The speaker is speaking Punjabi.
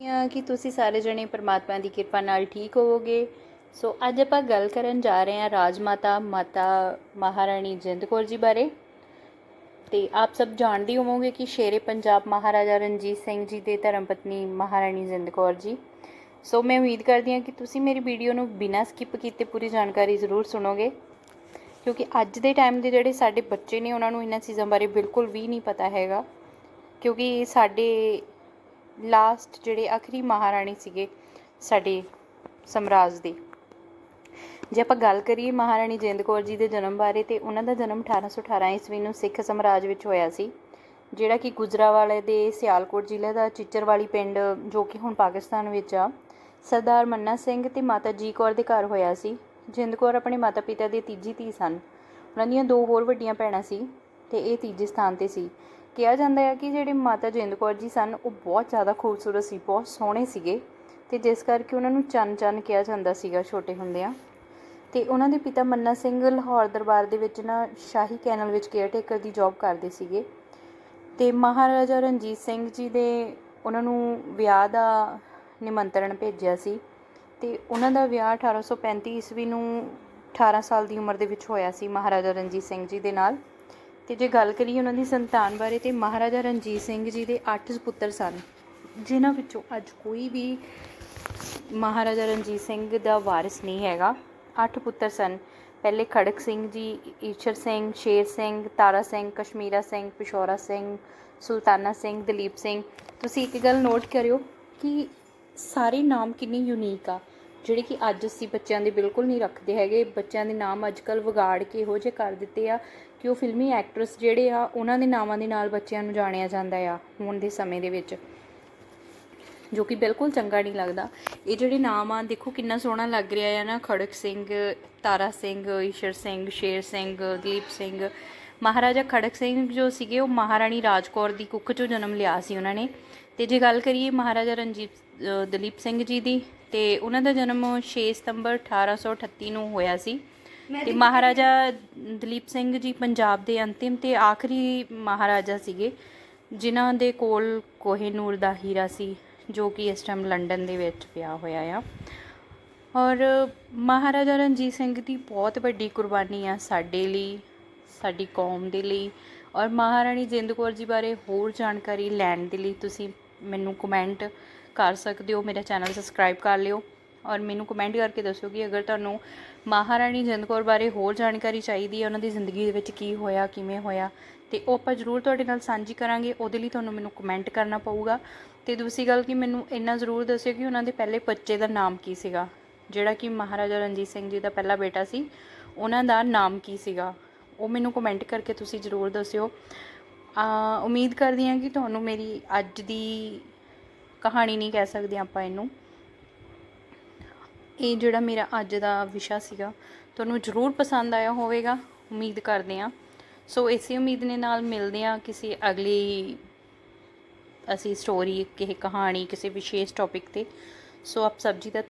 ਹਾਂ ਕਿ ਤੁਸੀਂ ਸਾਰੇ ਜਣੇ ਪਰਮਾਤਮਾ ਦੀ ਕਿਰਪਾ ਨਾਲ ਠੀਕ ਹੋਵੋਗੇ। ਸੋ ਅੱਜ ਆਪਾਂ ਗੱਲ ਕਰਨ ਜਾ ਰਹੇ ਹਾਂ ਰਾਜ ਮਾਤਾ ਮਾਤਾ ਮਹਾਰਾਣੀ ਜਿੰਦ ਕੌਰ ਜੀ ਬਾਰੇ। ਤੇ ਆਪ ਸਭ ਜਾਣਦੇ ਹੋਵੋਗੇ ਕਿ ਸ਼ੇਰੇ ਪੰਜਾਬ ਮਹਾਰਾਜਾ ਰਣਜੀਤ ਸਿੰਘ ਜੀ ਦੇ ਧਰਮ ਪਤਨੀ ਮਹਾਰਾਣੀ ਜਿੰਦ ਕੌਰ ਜੀ। ਸੋ ਮੈਂ ਉਮੀਦ ਕਰਦੀ ਹਾਂ ਕਿ ਤੁਸੀਂ ਮੇਰੀ ਵੀਡੀਓ ਨੂੰ ਬਿਨਾਂ ਸਕਿਪ ਕੀਤੇ ਪੂਰੀ ਜਾਣਕਾਰੀ ਜ਼ਰੂਰ ਸੁਣੋਗੇ। ਕਿਉਂਕਿ ਅੱਜ ਦੇ ਟਾਈਮ ਦੇ ਜਿਹੜੇ ਸਾਡੇ ਬੱਚੇ ਨੇ, ਉਹਨਾਂ ਨੂੰ ਇਹਨਾਂ ਚੀਜ਼ਾਂ ਬਾਰੇ ਬਿਲਕੁਲ ਵੀ ਨਹੀਂ ਪਤਾ ਹੈਗਾ। ਕਿਉਂਕਿ ਸਾਡੇ ਲਾਸਟ ਜਿਹੜੇ ਆਖਰੀ ਮਹਾਰਾਣੀ ਸੀਗੇ ਸਾਡੇ ਸਮਰਾਜ ਦੇ। ਜੇ ਆਪਾਂ ਗੱਲ ਕਰੀਏ ਮਹਾਰਾਣੀ ਜਿੰਦ ਕੌਰ ਜੀ ਦੇ ਜਨਮ ਬਾਰੇ ਤੇ ਉਹਨਾਂ ਦਾ ਜਨਮ 1818 ਈਸਵੀ ਨੂੰ ਸਿੱਖ ਸਮਰਾਜ ਵਿੱਚ ਹੋਇਆ ਸੀ, ਜਿਹੜਾ ਕਿ ਗੁਜਰਾਵਾਲੇ ਦੇ ਸਿਆਲਕੋਟ ਜ਼ਿਲ੍ਹੇ ਦਾ ਚਿੱਚਰਵਾਲੀ ਪਿੰਡ ਜੋ ਕਿ ਹੁਣ ਪਾਕਿਸਤਾਨ ਵਿੱਚ ਆ, ਸਰਦਾਰ ਮੰਨਾ ਸਿੰਘ ਤੇ ਮਾਤਾ ਜੀ ਕੌਰ ਦੇ ਘਰ ਹੋਇਆ ਸੀ। ਜਿੰਦ ਕੌਰ ਆਪਣੇ ਮਾਤਾ ਪਿਤਾ ਦੀ ਤੀਜੀ ਧੀ ਸਨ। ਉਹਨਾਂ ਦੀਆਂ ਦੋ ਹੋਰ ਵੱਡੀਆਂ ਭੈਣਾਂ ਸੀ ਤੇ ਇਹ ਤੀਜੇ ਸਥਾਨ ਤੇ ਸੀ। ਕਿਹਾ ਜਾਂਦਾ ਹੈ ਕਿ ਜਿਹੜੇ ਮਾਤਾ ਜਿੰਦ ਕੌਰ ਜੀ ਸਨ, ਉਹ ਬਹੁਤ ਜ਼ਿਆਦਾ ਖੂਬਸੂਰਤ ਸੀ, ਬਹੁਤ ਸੋਹਣੇ ਸੀਗੇ ਤੇ ਜਿਸ ਕਰਕੇ ਉਹਨਾਂ ਨੂੰ ਚੰਨ ਚੰਨ ਕਿਹਾ ਜਾਂਦਾ ਸੀਗਾ ਛੋਟੇ ਹੁੰਦਿਆਂ। ਤੇ ਉਹਨਾਂ ਦੇ ਪਿਤਾ ਮੰਨਾ ਸਿੰਘ ਲਾਹੌਰ ਦਰਬਾਰ ਦੇ ਵਿੱਚ ਨਾ ਸ਼ਾਹੀ ਕੈਨਲ ਵਿੱਚ ਕੇਅਰਟੇਕਰ ਦੀ ਜੌਬ ਕਰਦੇ ਸੀਗੇ। ਤੇ ਮਹਾਰਾਜਾ ਰਣਜੀਤ ਸਿੰਘ ਜੀ ਦੇ ਉਹਨਾਂ ਨੂੰ ਵਿਆਹ ਦਾ ਨਿਮੰਤਰਣ ਭੇਜਿਆ ਸੀ ਤੇ ਉਹਨਾਂ ਦਾ ਵਿਆਹ 1835 ਈਸਵੀ ਨੂੰ 18 ਸਾਲ ਦੀ ਉਮਰ ਦੇ ਵਿੱਚ ਹੋਇਆ ਸੀ ਮਹਾਰਾਜਾ ਰਣਜੀਤ ਸਿੰਘ ਜੀ ਦੇ ਨਾਲ। ਤੇ ਜੇ ਗੱਲ ਕਰੀਏ ਉਹਨਾਂ ਦੀ ਸੰਤਾਨ ਬਾਰੇ ਤੇ ਮਹਾਰਾਜਾ ਰਣਜੀਤ ਸਿੰਘ ਜੀ ਦੇ 8 ਪੁੱਤਰ ਸਨ, ਜਿਨ੍ਹਾਂ ਵਿੱਚੋਂ ਅੱਜ ਕੋਈ ਵੀ ਮਹਾਰਾਜਾ ਰਣਜੀਤ ਸਿੰਘ ਦਾ ਵਾਰਿਸ ਨਹੀਂ ਹੈਗਾ। 8 ਪੁੱਤਰ ਸਨ। ਪਹਿਲੇ ਖੜਕ ਸਿੰਘ ਜੀ, ਈਸ਼ਰ ਸਿੰਘ, ਸ਼ੇਰ ਸਿੰਘ, ਤਾਰਾ ਸਿੰਘ, ਕਸ਼ਮੀਰਾ ਸਿੰਘ, ਪਿਸ਼ੌਰਾ ਸਿੰਘ, ਸੁਲਤਾਨਾ ਸਿੰਘ, ਦਲੀਪ ਸਿੰਘ। ਤੁਸੀਂ ਇੱਕ ਗੱਲ ਨੋਟ ਕਰਿਓ ਕਿ ਸਾਰੇ ਨਾਮ ਕਿੰਨੇ ਯੂਨੀਕ ਆ। ਜਿਹੜੇ ਕਿ ਅੱਜ ਅਸੀਂ ਬੱਚਿਆਂ ਦੇ ਬਿਲਕੁਲ ਨਹੀਂ ਰੱਖਦੇ ਹੈਗੇ, ਬੱਚਿਆਂ ਦੇ ਨਾਮ ਅੱਜ ਕੱਲ ਵਿਗਾੜ ਕੇ ਇਹੋ ਜਿਹੇ ਕਰ ਦਿੱਤੇ ਆ ਕਿ ਉਹ ਫਿਲਮੀ ਐਕਟਰਸ ਜਿਹੜੇ ਆ, ਉਹਨਾਂ ਦੇ ਨਾਮਾਂ ਦੇ ਨਾਲ ਬੱਚਿਆਂ ਨੂੰ ਜਾਣਿਆ ਜਾਂਦਾ ਆ ਹੁਣ ਦੇ ਸਮੇਂ ਦੇ ਵਿੱਚ, ਜੋ ਕਿ ਬਿਲਕੁਲ ਚੰਗਾ ਨਹੀਂ ਲੱਗਦਾ। ਇਹ ਜਿਹੜੇ ਨਾਮ ਆ, ਦੇਖੋ ਕਿੰਨਾ ਸੋਹਣਾ ਲੱਗ ਰਿਹਾ ਆ ਨਾ, ਖੜਕ ਸਿੰਘ, ਤਾਰਾ ਸਿੰਘ, ਈਸ਼ਰ ਸਿੰਘ, ਸ਼ੇਰ ਸਿੰਘ, ਦਲੀਪ ਸਿੰਘ ਮਹਾਰਾਜਾ ਖੜਕ ਸਿੰਘ ਜੋ ਸੀਗੇ ਉਹ ਮਹਾਰਾਣੀ ਰਾਜਕੌਰ ਦੀ ਕੁੱਖ ਚੋਂ ਜਨਮ ਲਿਆ ਸੀ ਉਹਨਾਂ ਨੇ। ਤੇ ਜੇ ਗੱਲ ਕਰੀਏ ਮਹਾਰਾਜਾ ਰਣਜੀਤ ਦਲੀਪ ਸਿੰਘ ਜੀ ਦੀ ਤੇ ਉਹਨਾਂ ਦਾ ਜਨਮ 6 ਸਤੰਬਰ 1838 ਨੂੰ ਹੋਇਆ ਸੀ। ਤੇ ਮਹਾਰਾਜਾ ਦਲੀਪ ਸਿੰਘ ਜੀ ਪੰਜਾਬ ਦੇ ਅੰਤਿਮ ਤੇ ਆਖਰੀ ਮਹਾਰਾਜਾ ਸੀਗੇ ਜਿਨ੍ਹਾਂ ਦੇ ਕੋਲ ਕੋਹੇਨੂਰ ਦਾ ਹੀਰਾ ਸੀ ਜੋ ਕਿ ਇਸ ਟਾਈਮ ਲੰਡਨ ਦੇ ਵਿੱਚ ਪਿਆ ਹੋਇਆ ਆ। ਔਰ ਮਹਾਰਾਜਾ ਰਣਜੀਤ ਸਿੰਘ ਦੀ ਬਹੁਤ ਵੱਡੀ ਕੁਰਬਾਨੀ ਆ ਸਾਡੇ ਲਈ। ਸਾਡੀ ਕੌਮ ਦੇ ਲਈ। ਔਰ ਮਹਾਰਾਣੀ ਜਿੰਦ ਕੌਰ ਜੀ ਬਾਰੇ ਹੋਰ ਜਾਣਕਾਰੀ ਲੈਣ ਦੇ ਲਈ ਤੁਸੀਂ ਮੈਨੂੰ ਕਮੈਂਟ ਕਰ ਸਕਦੇ ਹੋ। ਮੇਰਾ ਚੈਨਲ ਸਬਸਕ੍ਰਾਈਬ ਕਰ ਲਿਓ। ਔਰ ਮੈਨੂੰ ਕਮੈਂਟ ਕਰਕੇ ਦੱਸੋ ਕਿ ਅਗਰ ਤੁਹਾਨੂੰ ਮਹਾਰਾਣੀ ਜਿੰਦ ਕੌਰ ਬਾਰੇ ਹੋਰ ਜਾਣਕਾਰੀ ਚਾਹੀਦੀ ਹੈ, ਉਹਨਾਂ ਦੀ ਜ਼ਿੰਦਗੀ ਦੇ ਵਿੱਚ ਕੀ ਹੋਇਆ, ਕਿਵੇਂ ਹੋਇਆ, ਤੇ ਉਹ ਆਪਾਂ ਜ਼ਰੂਰ ਤੁਹਾਡੇ ਨਾਲ ਸਾਂਝੀ ਕਰਾਂਗੇ। ਉਹਦੇ ਲਈ ਤੁਹਾਨੂੰ ਮੈਨੂੰ ਕਮੈਂਟ ਕਰਨਾ ਪਊਗਾ। ਤੇ ਦੂਸਰੀ ਗੱਲ ਕਿ ਮੈਨੂੰ ਇੰਨਾ ਜ਼ਰੂਰ ਦੱਸਿਓ ਕਿ ਉਹਨਾਂ ਦੇ ਪਹਿਲੇ ਬੱਚੇ ਦਾ ਨਾਮ ਕੀ ਸੀਗਾ। ਜਿਹੜਾ ਕਿ ਮਹਾਰਾਜਾ ਰਣਜੀਤ ਸਿੰਘ ਜੀ ਦਾ ਪਹਿਲਾ ਬੇਟਾ ਸੀ, ਉਹਨਾਂ ਦਾ ਨਾਮ ਕੀ ਸੀਗਾ। ਉਹ ਮੈਨੂੰ ਕਮੈਂਟ ਕਰਕੇ ਤੁਸੀਂ ਜ਼ਰੂਰ ਦੱਸਿਓ। ਉਮੀਦ ਕਰਦੀ ਹਾਂ ਕਿ ਤੁਹਾਨੂੰ ਮੇਰੀ ਅੱਜ ਦੀ ਕਹਾਣੀ ਨਹੀਂ ਕਹਿ ਸਕਦੇ ਆਪਾਂ ਇਹਨੂੰ। ਇਹ ਜਿਹੜਾ ਮੇਰਾ ਅੱਜ ਦਾ ਵਿਸ਼ਾ ਸੀਗਾ, ਤੁਹਾਨੂੰ ਜ਼ਰੂਰ ਪਸੰਦ ਆਇਆ ਹੋਵੇਗਾ, ਉਮੀਦ ਕਰਦੇ ਹਾਂ। ਸੋ ਇਸੇ ਉਮੀਦ ਨੇ ਨਾਲ ਮਿਲਦੇ ਹਾਂ ਕਿਸੇ ਅਗਲੀ, ਅਸੀਂ ਸਟੋਰੀ ਕਿਸੇ ਕਹਾਣੀ, ਕਿਸੇ ਵਿਸ਼ੇਸ਼ ਟੌਪਿਕ ਤੇ। ਸੋ ਆਪ ਸਭ ਜੀ ਦਾ